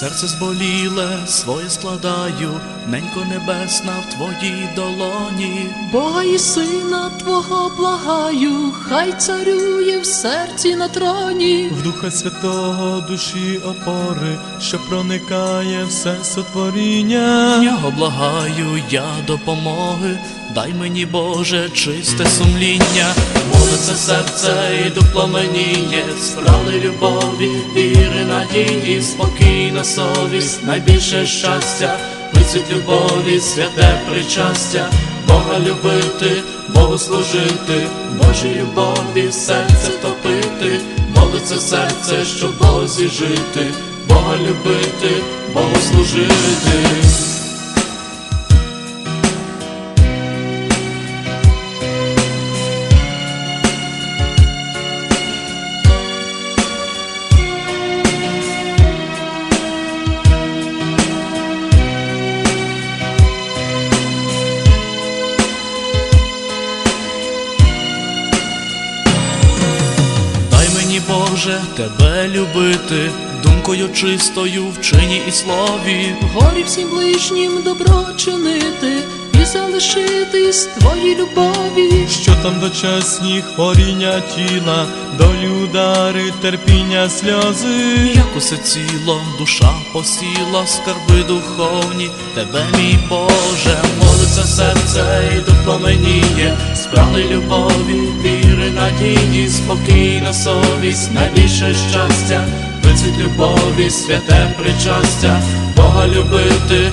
Серце зболіле своє складаю, ненько небесна в твоїй долоні. Бога і сина Твого благаю, хай царює в серці на троні. В Духа Святого душі опори, що проникає все сотворіння. Нього благаю я допомоги, дай мені, Боже, чисте сумління, молиться серце і дух пламеніє, справи любові, віри, надії, спокійна совість, найбільше щастя, вицвіт любові, святе причастя, Бога любити, Богу служити, Божій любові, серце втопити, молиться серце, щоб Бозі жити, Бога любити, Богу служити. Любити, думкою чистою в чині і слові. Горі всім ближнім добро чинити і залишитись твоїй любові. Що там дочасні хворіння тіла, долі удари, терпіння, сльози. Як усе ціло, душа посіла, скарби духовні, тебе, мій Боже, молиться серце і допламеніє, справи любові, віри, надії, спокійна совість, найбільше щастя, вицвіт любові, святе причастя, Бога любити,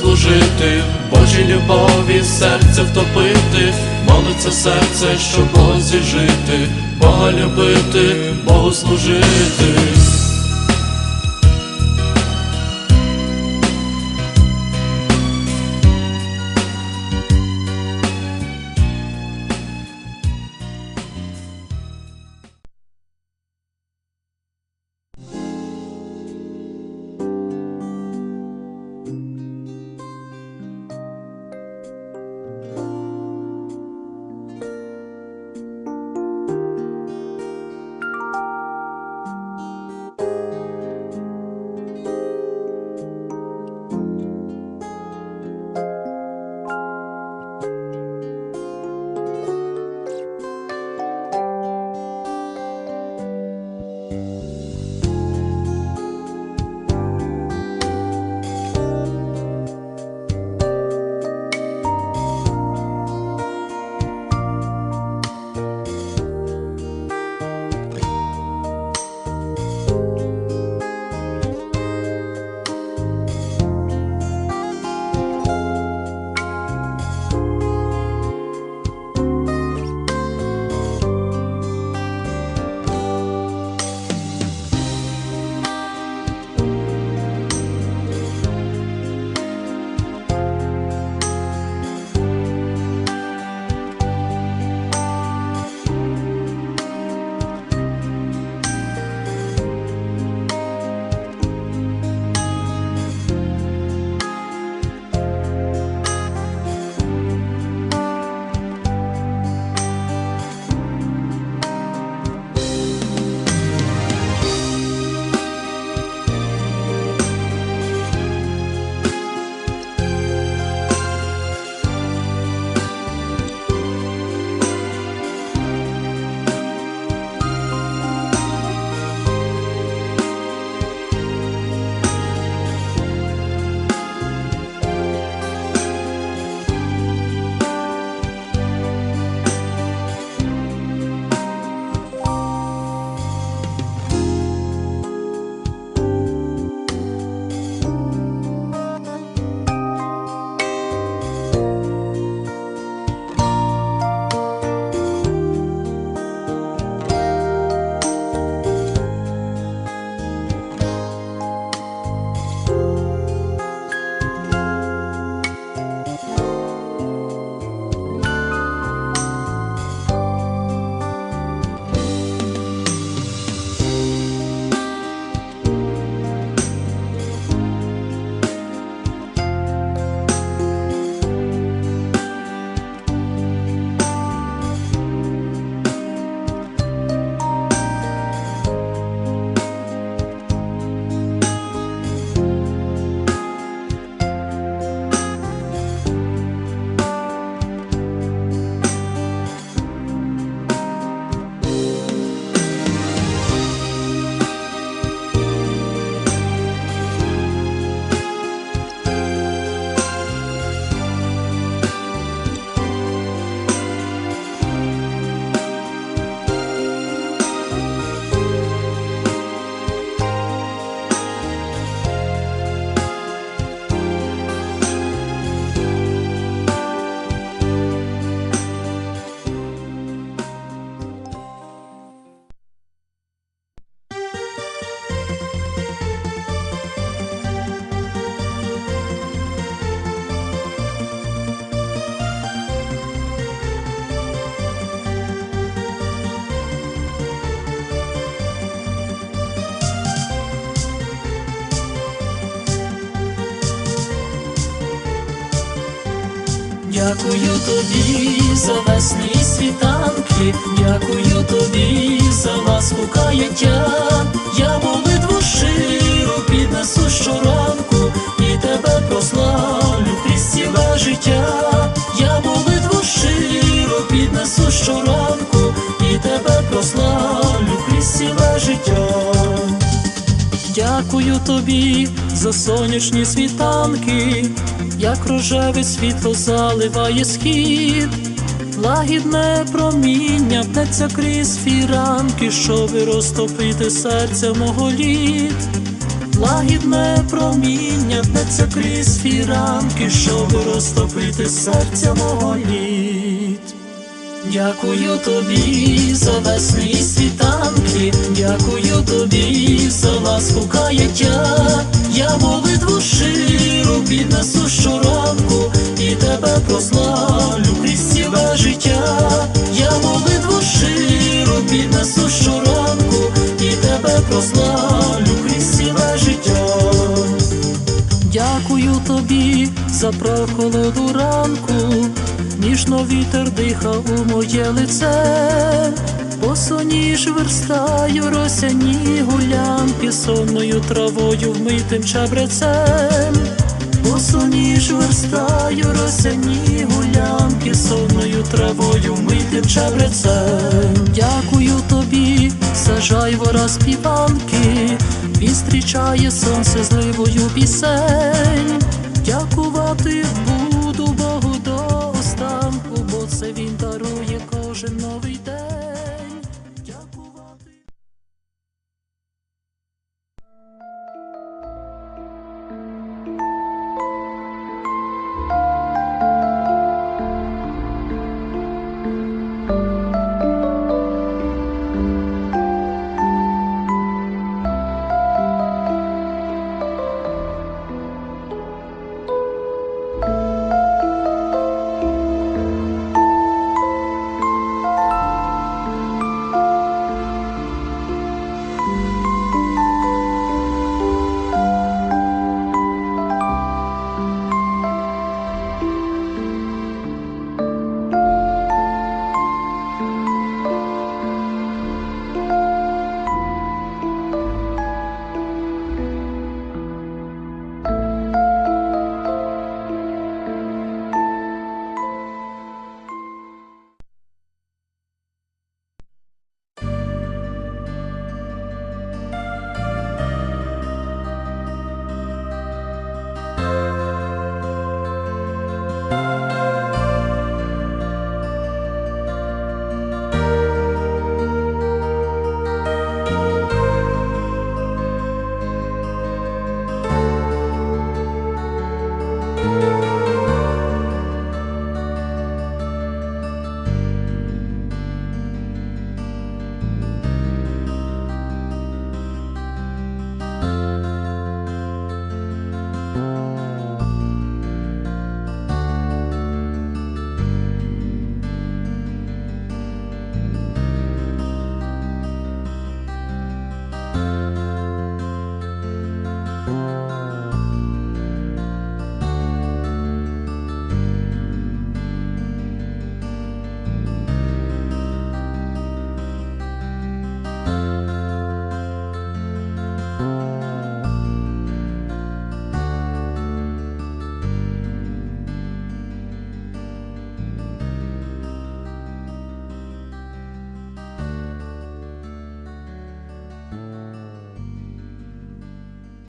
Служити, Божій любові, серце втопити, молиться серце, щоб Бозі жити, Бога любити, Богу служити. Дякую тобі за весни і світанки, дякую тобі за ласку каяття. Я молитву щиру піднесу щоранку і тебе прославлю крізь ціле життя. Я молитву щиру піднесу щоранку і тебе прославлю крізь ціле життя. Дякую тобі за сонячні світанки, як рожеве світло заливає схід, лагідне проміння пнеться крізь фіранки, щоби розтопити серце мого лід. Лагідне проміння пнеться крізь фіранки, щоби розтопити серця мого лід. Дякую тобі за весни і світанки, дякую тобі за ласку каяття. Я молитву щиру піднесу щоранку і тебе прославлю крізь ціле життя. Я молитву щиру піднесу щоранку і тебе прославлю крізь ціле життя. Дякую тобі за прохолоду ранку, ніжно вітер дихав у моє лице, босоніж верстаю росяні гулянки сонною травою вмитим чабрецем, Босоніж верстаю росяні гулянки, сонною травою мити чабрецем. Дякую тобі, сажай вора співанки, Відстрічає сонце зливою пісень. Дякувати буду Богу до останку, бо це він.